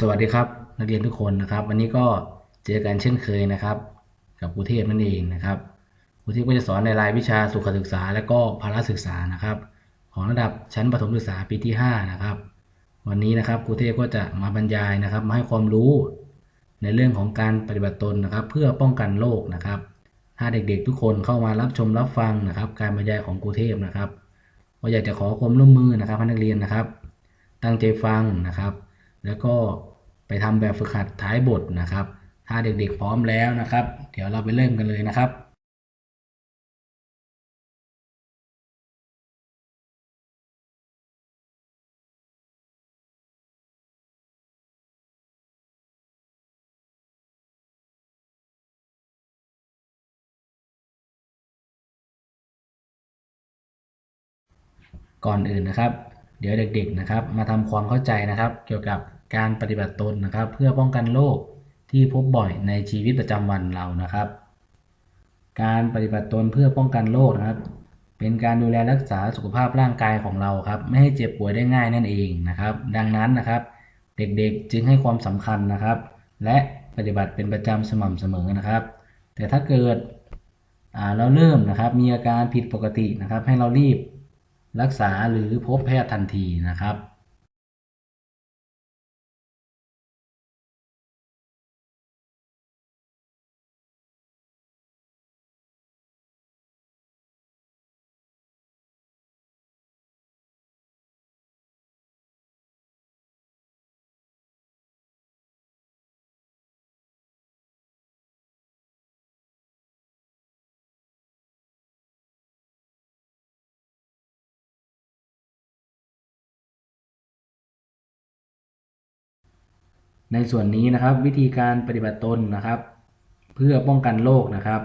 สวัสดีครับนักเรียนทุกคนนะครับ วันนี้ก็เจอกันเช่นเคยนะครับ กับครูเทพนั่นเองนะครับครูเทพก็จะสอนในรายวิชาสุขศึกษา และก็พละศึกษานะครับ ของระดับชั้นประถมศึกษาปีที่ 5 นะครับ วันนี้นะครับครูเทพก็จะมาบรรยายนะครับ มาให้ความรู้ในเรื่องของการปฏิบัติตนนะครับ เพื่อป้องกันโรคนะครับ ถ้าเด็กๆ ทุกคนเข้ามารับชมรับฟังนะครับ การบรรยายของครูเทพนะครับก็อยากจะขอความร่วมมือนะครับนักเรียนนะครับ ตั้งใจฟังนะครับ แล้วก็ ไปทำแบบฝึกหัดท้ายบทนะครับ ถ้าเด็กๆพร้อมแล้วนะครับ เดี๋ยวเราไปเริ่มกันเลยนะครับก่อนอื่นนะครับ เดี๋ยวเด็กๆนะครับ มาทำความเข้าใจนะครับ เกี่ยวกับ การปฏิบัติตนนะครับ เพื่อป้องกันโรคที่พบบ่อยในชีวิตประจำวันเรานะครับ การปฏิบัติตนเพื่อป้องกันโรคนะครับ เป็นการดูแลรักษาสุขภาพร่างกายของเราครับ ไม่ให้เจ็บป่วยได้ง่ายนั่นเองนะครับ ดังนั้นนะครับ เด็กๆจึงให้ความสำคัญนะครับ และปฏิบัติเป็นประจำสม่ำเสมอนะครับ แต่ถ้าเกิดเราเริ่มนะครับมีอาการผิดปกตินะครับ ให้เรารีบรักษาหรือพบแพทย์ทันทีนะครับ ในส่วนนี้นะครับวิธีการปฏิบัติตนนะครับ เพื่อป้องกันโรคนะครับ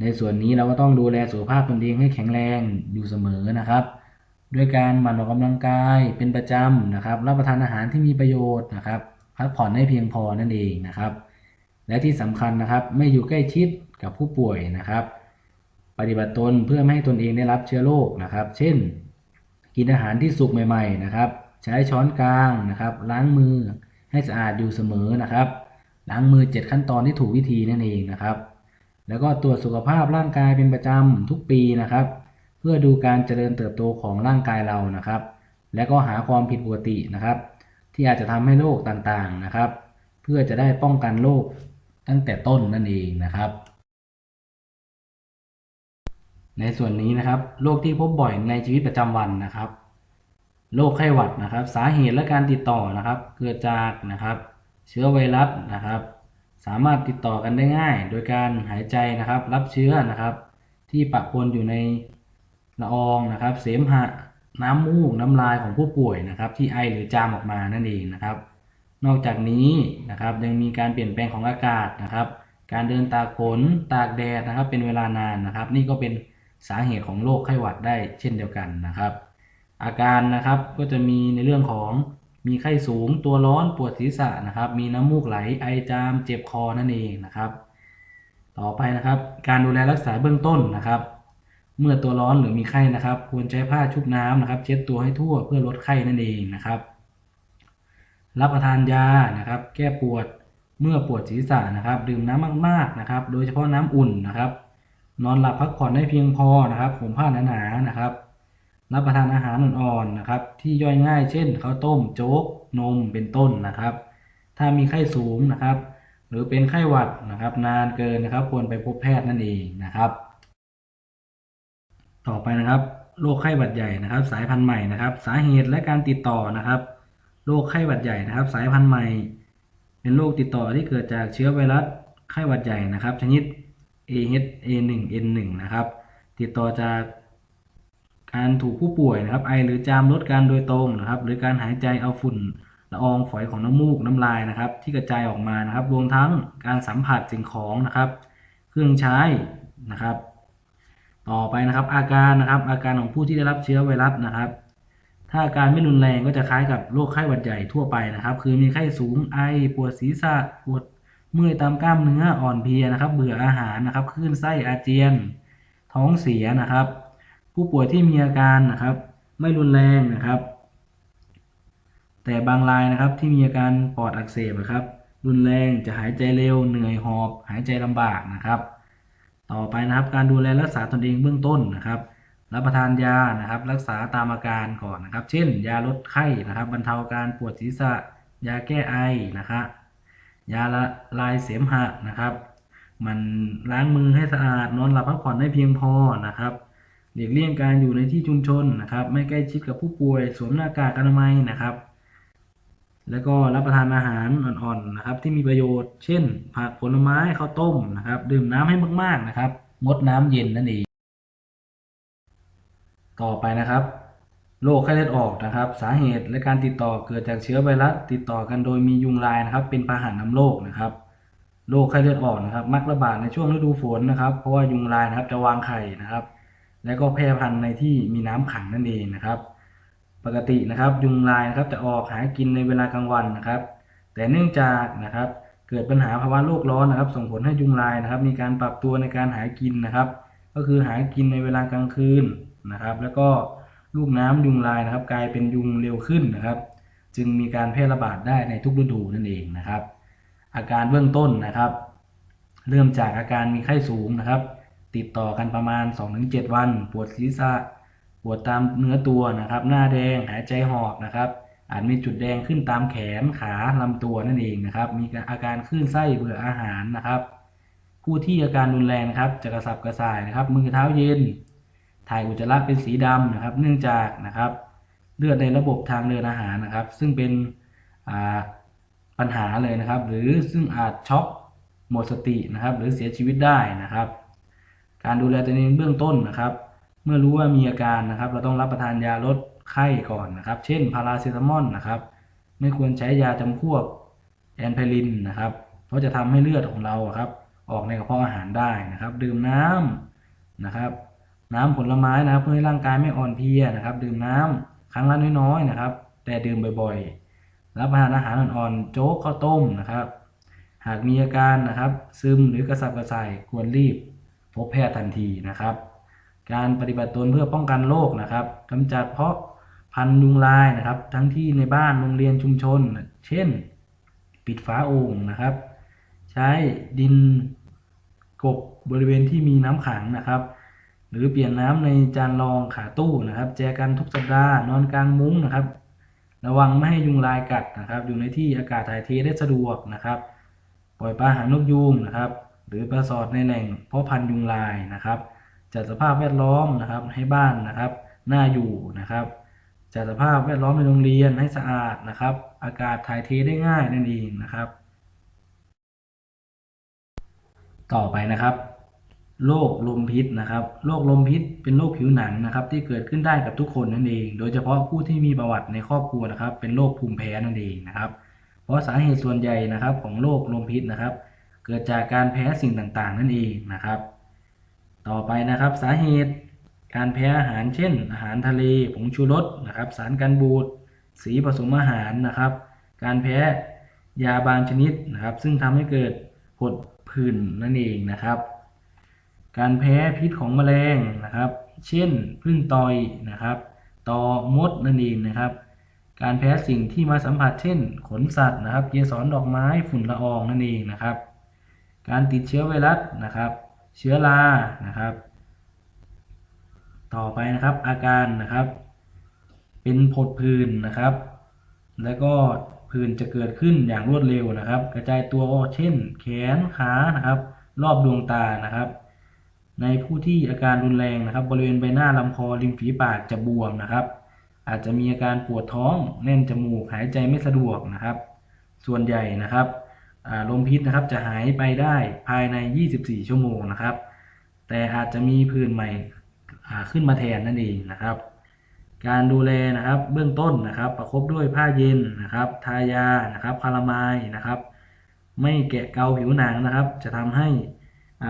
ในส่วนนี้เราก็ต้องดูแลสุขภาพตนเองให้แข็งแรงอยู่เสมอนะครับ ด้วยการหมั่นออกกำลังกายเป็นประจำนะครับ รับประทานอาหารที่มีประโยชน์นะครับพักผ่อนให้เพียงพอนั่นเองนะครับ และที่สำคัญนะครับไม่อยู่ใกล้ชิดกับผู้ป่วยนะครับ ปฏิบัติตนเพื่อไม่ให้ตนเองได้รับเชื้อโรคนะครับ เช่น กินอาหารที่สุกใหม่ ๆ นะครับ ใช้ช้อนกลางนะครับ ล้างมือ ให้สะอาดอยู่เสมอนะครับล้างมือ 7 ขั้นตอนที่ถูกวิธีนั่นเองนะครับ แล้วก็ตรวจสุขภาพร่างกายเป็นประจำทุกปีนะครับ เพื่อดูการเจริญเติบโตของร่างกายเรานะครับ และก็หาความผิดปกตินะครับ ที่อาจจะทำให้โรคต่างๆนะครับ เพื่อจะได้ป้องกันโรคตั้งแต่ต้นนั่นเองนะครับ ในส่วนนี้นะครับโรคที่พบบ่อยในชีวิตประจำวันนะครับ โรคไข้หวัดนะครับ สาเหตุและการติดต่อนะครับ เกิดจากนะครับ เชื้อไวรัสนะครับ สามารถติดต่อกันได้ง่าย โดยการหายใจนะครับ รับเชื้อนะครับ ที่ปะปนอยู่ในละอองนะครับ เสมหะน้ำมูกน้ำลายของผู้ป่วยนะครับ ที่ไอหรือจามออกมานั่นเองนะครับ นอกจากนี้นะครับยังมีการเปลี่ยนแปลงของอากาศนะครับ การเดินตากฝนตากแดดนะครับ เป็นเวลานานนะครับ นี่ก็เป็นสาเหตุของโรคไข้หวัดได้เช่นเดียวกันนะครับ อาการนะครับก็จะมีในเรื่องของมีไข้สูงตัวร้อนปวดศีรษะนะครับ มีน้ำมูกไหลไอจามเจ็บคอนั่นเองนะครับ ต่อไปนะครับ การดูแลรักษาเบื้องต้นนะครับ เมื่อตัวร้อนหรือมีไข้นะครับ ควรใช้ผ้าชุบน้ำนะครับ เช็ดตัวให้ทั่วเพื่อลดไข้นั่นเองนะครับ รับประทานยานะครับ แก้ปวดเมื่อปวดศีรษะนะครับ ดื่มน้ำมากๆนะครับ โดยเฉพาะน้ำอุ่นนะครับ นอนหลับพักผ่อนให้เพียงพอนะครับห่มผ้าหนาๆนะครับ รับประทานอาหารอ่อนๆนะครับ ที่ย่อยง่ายเช่นข้าวต้มโจ๊กนมเป็นต้นนะครับ ถ้ามีไข้สูงนะครับ หรือเป็นไข้หวัดนะครับ นานเกินนะครับ ควรไปพบแพทย์นั่นเองนะครับ ต่อไปนะครับโรคไข้หวัดใหญ่นะครับ สายพันธุ์ใหม่นะครับ สาเหตุและการติดต่อนะครับโรคไข้หวัดใหญ่นะครับ สายพันธุ์ใหม่ เป็นโรคติดต่อที่เกิดจากเชื้อไวรัสไข้หวัดใหญ่นะครับ ชนิด AH-A1N1 นะครับ ติดต่อจาก การถูกผู้ป่วยนะครับ ไอหรือจามลดการโดยตรงนะครับ หรือการหายใจเอาฝุ่นละอองฝอยของน้ำมูกน้ำลายนะครับ ที่กระจายออกมานะครับ รวมทั้งการสัมผัสสิ่งของนะครับ เครื่องใช้นะครับ ต่อไปนะครับ อาการนะครับ อาการของผู้ที่ได้รับเชื้อไวรัสนะครับ ถ้าอาการไม่รุนแรงก็จะคล้ายกับโรคไข้หวัดใหญ่ทั่วไปนะครับ คือมีไข้สูงไอปวดศีรษะปวดเมื่อยตามกล้ามเนื้ออ่อนเพลียนะครับ เบื่ออาหารนะครับคลื่นไส้อาเจียน ท้องเสียนะครับ ผู้ป่วยที่มีอาการนะครับ ไม่รุนแรงนะครับ แต่บางรายนะครับที่มีอาการปอดอักเสบนะครับ รุนแรงจะหายใจเร็ว เหนื่อยหอบ หายใจลำบากนะครับ ต่อไปนะครับการดูแลรักษาตนเองเบื้องต้นนะครับรับประทานยานะครับ รักษาตามอาการก่อนนะครับ เช่น ยาลดไข้นะครับ บรรเทาอาการปวดศีรษะ ยาแก้ไอนะครับยาละลายเสมหะนะครับ มันล้างมือให้สะอาดนอนหลับพักผ่อนให้เพียงพอนะครับ หลีกเลี่ยงการอยู่ในที่ชุมชนนะครับ ไม่ใกล้ชิดกับผู้ป่วย สวมหน้ากากอนามัยนะครับ แล้วก็รับประทานอาหารอ่อนๆนะครับ ที่มีประโยชน์ เช่น ผักผลไม้ข้าวต้มนะครับ ดื่มน้ำให้มากๆนะครับงดน้ำเย็นนั่นเองต่อไปนะครับโรคไข้เลือดออกนะครับ สาเหตุและการติดต่อเกิดจากเชื้อไวรัสติดต่อกันโดยมียุงลายนะครับ เป็นพาหะนำโรคนะครับโรคไข้เลือดออกนะครับ มักระบาดในช่วงฤดูฝนนะครับ เพราะว่ายุงลายนะครับจะวางไข่นะครับ และก็แพร่พันธุ์ในที่มีน้ำขังนั่นเองนะครับ ปกตินะครับยุงลายนะครับจะออกหากินในเวลากลางวันนะครับ แต่เนื่องจากนะครับเกิดปัญหาภาวะโลกร้อนนะครับ ส่งผลให้ยุงลายนะครับ มีการปรับตัวในการหากินนะครับ ก็คือหากินในเวลากลางคืนนะครับ แล้วก็ลูกน้ำยุงลายนะครับ กลายเป็นยุงเร็วขึ้นนะครับ จึงมีการแพร่ระบาดได้ในทุกฤดูนั่นเองนะครับ อาการเบื้องต้นนะครับ เริ่มจากอาการมีไข้สูงนะครับ ติดต่อกันประมาณ 2-7 วัน ปวดศีรษะ ปวดตามเนื้อตัวนะครับ หน้าแดง หายใจหอบนะครับ อาจมีจุดแดงขึ้นตามแขน ขาลำตัวนั่นเองนะครับ มีอาการคลื่นไส้เบื่ออาหารนะครับ ผู้ที่อาการรุนแรงครับ จะกระสับกระส่ายนะครับ มือเท้าเย็น ถ่ายอุจจาระเป็นสีดำนะครับ เนื่องจากนะครับ เลือดในระบบทางเดินอาหารนะครับ ซึ่งเป็นอ่าปัญหาเลยนะครับ หรือซึ่งอาจช็อกหมดสตินะครับ หรือเสียชีวิตได้นะครับ การดูแลตัวเองเบื้องต้นนะครับ เมื่อรู้ว่ามีอาการนะครับ เราต้องรับประทานยาลดไข้ก่อนนะครับ เช่นพาราเซตามอลนะครับ ไม่ควรใช้ยาจำพวกแอนไพลินนะครับ เพราะจะทำให้เลือดของเราครับ ออกในกระเพาะอาหารได้นะครับ ดื่มน้ำนะครับ น้ำผลไม้นะครับ เพื่อให้ร่างกายไม่อ่อนเพลียนะครับ ดื่มน้ำครั้งละน้อยๆนะครับ แต่ดื่มบ่อยๆ รับประทานอาหารอ่อนๆโจ๊กข้าวต้มนะครับ หากมีอาการนะครับ ซึมหรือกระสับกระส่ายควรรีบ พบแพทย์ทันทีนะครับ การปฏิบัติตนเพื่อป้องกันโรคนะครับกำจัดเพาะพันธุ์ยุงลายนะครับ ทั้งที่ในบ้านโรงเรียนชุมชน เช่น ปิดฝาโอ่งนะครับ ใช้ดินกบบริเวณที่มีน้ำขังนะครับ หรือเปลี่ยนน้ำในจานรองขาตู้นะครับ แจกันทุกสัปดาห์นอนกลางมุ้งนะครับ ระวังไม่ให้ยุงลายกัดนะครับ อยู่ในที่อากาศถ่ายเทได้สะดวกนะครับ ปล่อยปลาหางนกยูงนะครับ หรือปลาสอดในแหล่งเพาะพันธุ์ยุงลายนะครับ จัดสภาพแวดล้อมนะครับให้บ้านนะครับน่าอยู่นะครับ จัดสภาพแวดล้อมในโรงเรียนให้สะอาดนะครับ อากาศถ่ายเทได้ง่ายนั่นเองนะครับ ต่อไปนะครับโรคลมพิษนะครับโรคลมพิษเป็นโรคผิวหนังนะครับ ที่เกิดขึ้นได้กับทุกคนนั่นเอง โดยเฉพาะผู้ที่มีประวัติในครอบครัวนะครับ เป็นโรคภูมิแพ้นั่นเองนะครับ เพราะสาเหตุส่วนใหญ่นะครับของโรคลมพิษนะครับ เกิดจากการแพ้สิ่งต่างๆ นั่นเองนะครับ ต่อไปนะครับสาเหตุ การแพ้อาหารเช่น อาหารทะเลผงชูรสนะครับ สารกันบูดสีผสมอาหารนะครับ การแพ้ยาบางชนิดนะครับ ซึ่งทำให้เกิดผดผื่นนั่นเองนะครับ การแพ้พิษของแมลงนะครับ เช่นพึ่งต่อยนะครับตอมดนั่นเองนะครับ การแพ้สิ่งที่มาสัมผัสเช่น ขนสัตว์นะครับ เกสรดอกไม้ฝุ่นละอองนั่นเองนะครับ การติดเชื้อไวรัสนะครับ เชื้อรานะครับ ต่อไปนะครับอาการนะครับ เป็นผดผื่นนะครับ แล้วก็ผื่นจะเกิดขึ้นอย่างรวดเร็วนะครับ กระจายตัวเช่น แขนขานะครับ รอบดวงตานะครับ ในผู้ที่อาการรุนแรงนะครับ บริเวณใบหน้าลำคอริมฝีปากจะบวมนะครับ อาจจะมีอาการปวดท้อง แน่นจมูกหายใจไม่สะดวกนะครับ ส่วนใหญ่นะครับ ลมพิษนะครับจะหายไปได้ภายใน 24 ชั่วโมงนะครับ แต่อาจจะมีผื่นใหม่ขึ้นมาแทนนั่นเองนะครับ การดูแลนะครับเบื้องต้นนะครับประคบด้วยผ้าเย็นนะครับทายานะครับพารามายนะครับ ไม่แกะเกาผิวหนังนะครับ จะทำให้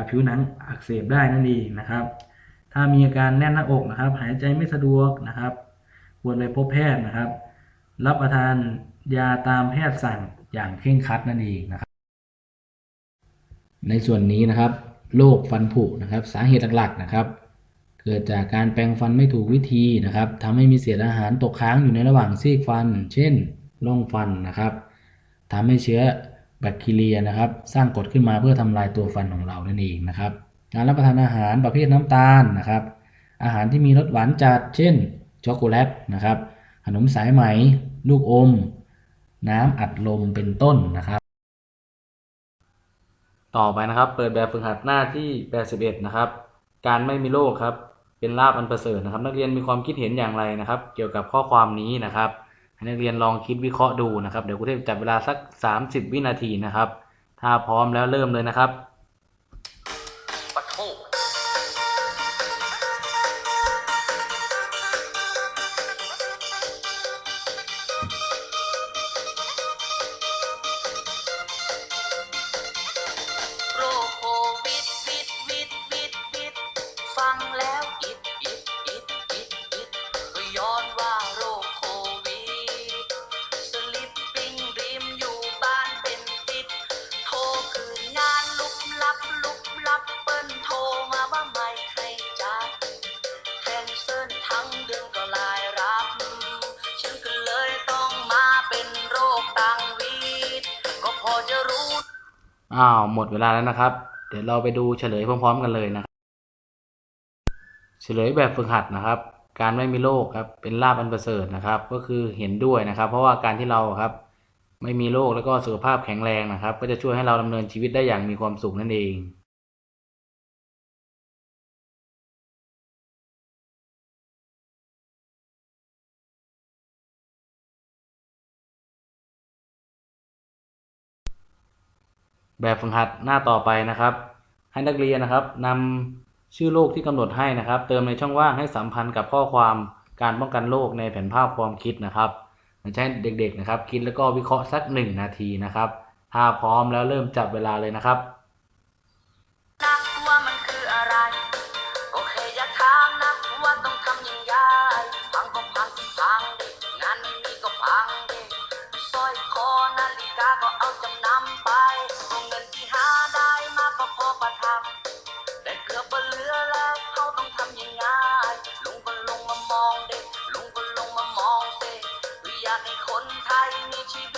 ผิวหนังอักเสบได้นั่นเองนะครับ ถ้ามีอาการแน่นหน้าอกนะครับ หายใจไม่สะดวกนะครับ ควรไปพบแพทย์นะครับ รับประทานยาตามแพทย์สั่งอย่างเคร่งครัดนั่นเองนะครับ ในส่วนนี้นะครับโรคฟันผุนะครับ สาเหตุหลักๆนะครับ เกิดจากการแปรงฟันไม่ถูกวิธีนะครับทำให้มีเศษอาหารตกค้างอยู่ในระหว่างซีกฟัน เช่นร่องฟันนะครับทำให้เชื้อแบคทีเรียนะครับ สร้างกรดขึ้นมาเพื่อทำลายตัวฟันของเรานั่นเองนะครับ การรับประทานอาหารประเภทน้ำตาลนะครับ อาหารที่มีรสหวานจัด เช่นช็อกโกแลตนะครับขนมสายไหม ลูกอม น้ำอัดลมเป็นต้นนะครับ ต่อไปนะครับ เปิดแบบฝึกหัดหน้าที่81นะครับ การไม่มีโรคครับ เป็นลาบอันประเสริฐนะครับ นักเรียนมีความคิดเห็นอย่างไรนะครับ เกี่ยวกับข้อความนี้นะครับให้นักเรียนลองคิดวิเคราะห์ดูนะครับ เดี๋ยวครูเทพจับเวลาสัก 30 วินาทีนะครับ ถ้าพร้อมแล้วเริ่มเลยนะครับ อ้าวหมดเวลาแล้วนะครับ เดี๋ยวเราไปดูเฉลยพร้อมๆกันเลยนะครับ เฉลยแบบฝึกหัดนะครับ การไม่มีโรคครับเป็นลาบอันประเสริฐนะครับ ก็คือเห็นด้วยนะครับ เพราะว่าการที่เราครับ ไม่มีโรคแล้วก็สุขภาพแข็งแรงนะครับ ก็จะช่วยให้เราดำเนินชีวิตได้อย่างมีความสุขนั่นเอง แบบฝึกหัดหน้าต่อไปนะครับ ให้นักเรียนนะครับนำชื่อโรคที่กำหนดให้นะครับ เติมในช่องว่างให้สัมพันธ์กับข้อความการป้องกันโรคในแผนภาพความคิดนะครับมันใช้เด็กๆนะครับ คิดแล้วก็วิเคราะห์สักหนึ่งนาทีนะครับ ถ้าพร้อมแล้วเริ่มจับเวลาเลยนะครับากให้คนไทยมีชีวิต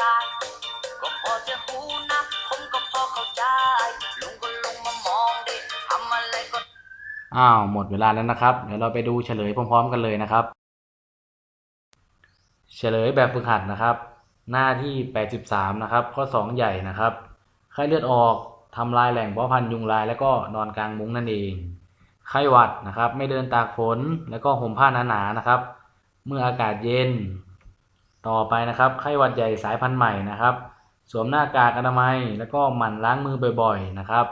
ร ก็พอจะหูนะ ผมก็พอเข้าใจ ลุงก็ลงมามองด็กทำอะไรก็อ้าว หมดเวลาแล้วนะครับ เดี๋ยวเราไปดูเฉลยพร้อม ๆ กันเลยนะครับ เฉลยแบบฝึกหัดนะครับ หน้าที่ 83 นะครับ ข้อ 2 ใหญ่นะครับ ไข้เลือดออกทำลายแหล่งเพาะพันธุ์ยุงลาย แล้วก็นอนกลางมุ้งนั่นเอง ไข้หวัดนะครับ ไม่เดินตากฝน แล้วก็ห่มผ้าหนาๆนะครับ เมื่ออากาศเย็น ต่อไปนะครับไข้หวัดใหญ่สายพันธุ์ใหม่นะครับ สวมหน้ากากอนามัย แล้วก็หมั่นล้างมือบ่อยๆนะครับ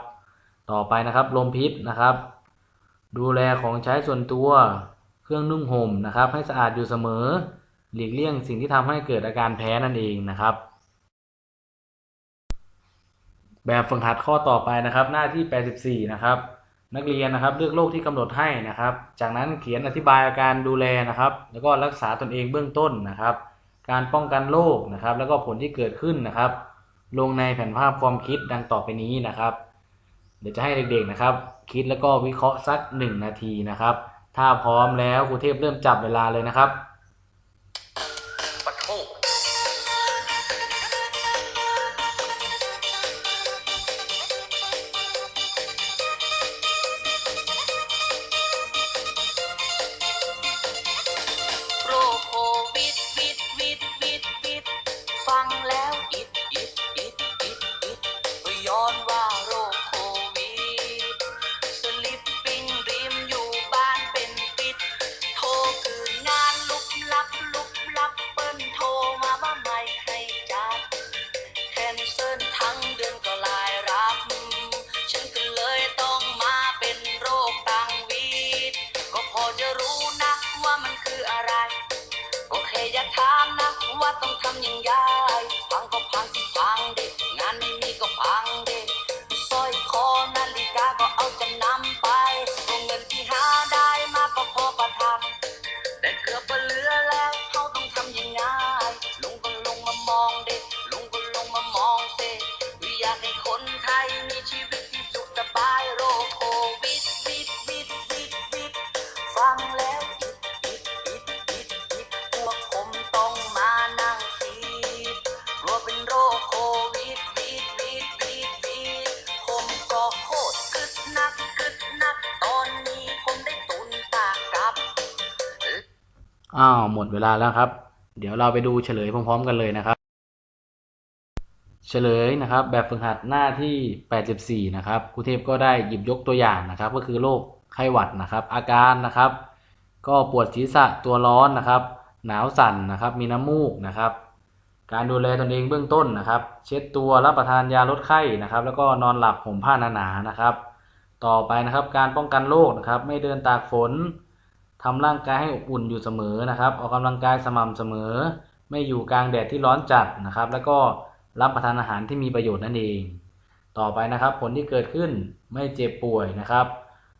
ต่อไปนะครับลมพิษนะครับ ดูแลของใช้ส่วนตัวเครื่องนุ่งห่มนะครับ ให้สะอาดอยู่เสมอ หลีกเลี่ยงสิ่งที่ทำให้เกิดอาการแพ้นั่นเองนะครับ แบบฝึกหัดข้อต่อไปนะครับ หน้าที่ 84 นะครับนักเรียนนะครับเลือกโรคที่กำหนดให้นะครับ จากนั้นเขียนอธิบายอาการดูแลนะครับ แล้วก็รักษาตนเองเบื้องต้นนะครับ การป้องกันโรคนะครับ แล้วก็ผลที่เกิดขึ้นนะครับ ลงในแผนภาพความคิดดังต่อไปนี้นะครับ เดี๋ยวจะให้เด็กๆนะครับ คิดแล้วก็วิเคราะห์สักหนึ่งนาทีนะครับ ถ้าพร้อมแล้วครูเทพเริ่มจับเวลาเลยนะครับ หมดเวลาแล้วครับ เดี๋ยวเราไปดูเฉลยพร้อมๆกันเลยนะครับ เฉลยนะครับ แบบฝึกหัดหน้าที่ 84 นะครับครูเทพก็ได้หยิบยกตัวอย่างนะครับ ก็คือโรคไข้หวัดนะครับ อาการนะครับ ก็ปวดศีรษะตัวร้อนนะครับ หนาวสั่นนะครับ มีน้ำมูกนะครับ การดูแลตนเองเบื้องต้นนะครับ เช็ดตัวรับประทานยาลดไข้นะครับ แล้วก็นอนหลับห่มผ้าหนาๆนะครับ ต่อไปนะครับ การป้องกันโรคนะครับ ไม่เดินตากฝน ทำร่างกายให้อบอุ่นอยู่เสมอนะครับ ออกกำลังกายสม่ำเสมอ ไม่อยู่กลางแดดที่ร้อนจัดนะครับ แล้วก็รับประทานอาหารที่มีประโยชน์นั่นเอง ต่อไปนะครับ ผลที่เกิดขึ้นไม่เจ็บป่วยนะครับ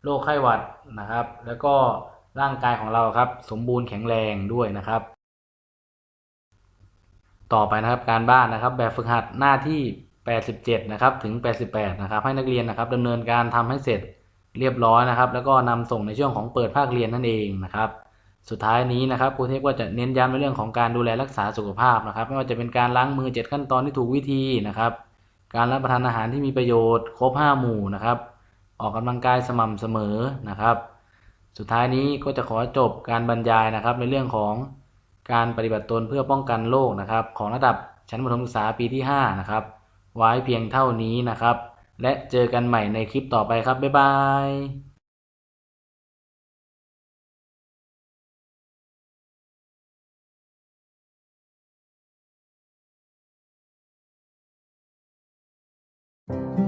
โรคไข้หวัดนะครับ แล้วก็ร่างกายของเราครับสมบูรณ์แข็งแรงด้วยนะครับ ต่อไปนะครับการบ้านนะครับ แบบฝึกหัดหน้าที่ 87 นะครับ ถึง 88 นะครับ ให้นักเรียนนะครับดำเนินการทำให้เสร็จ เรียบร้อยนะครับ แล้วก็นำส่งในช่วงของเปิดภาคเรียนนั่นเองนะครับสุดท้ายนี้นะครับครูเทพก็จะเน้นย้ำในเรื่องของการดูแลรักษาสุขภาพนะครับ ไม่ว่าจะเป็นการล้างมือ 7 ขั้นตอนที่ถูกวิธีนะครับ การรับประทานอาหารที่มีประโยชน์ ครบ 5 หมู่นะครับ ออกกำลังกายสม่ำเสมอนะครับ สุดท้ายนี้ก็จะขอจบการบรรยายนะครับ ในเรื่องของการปฏิบัติตนเพื่อป้องกันโรคนะครับ ของระดับชั้นประถมศึกษาปีที่5นะครับไว้เพียงเท่านี้นะครับ และเจอกันใหม่ในคลิปต่อไปครับ บ๊ายบายเ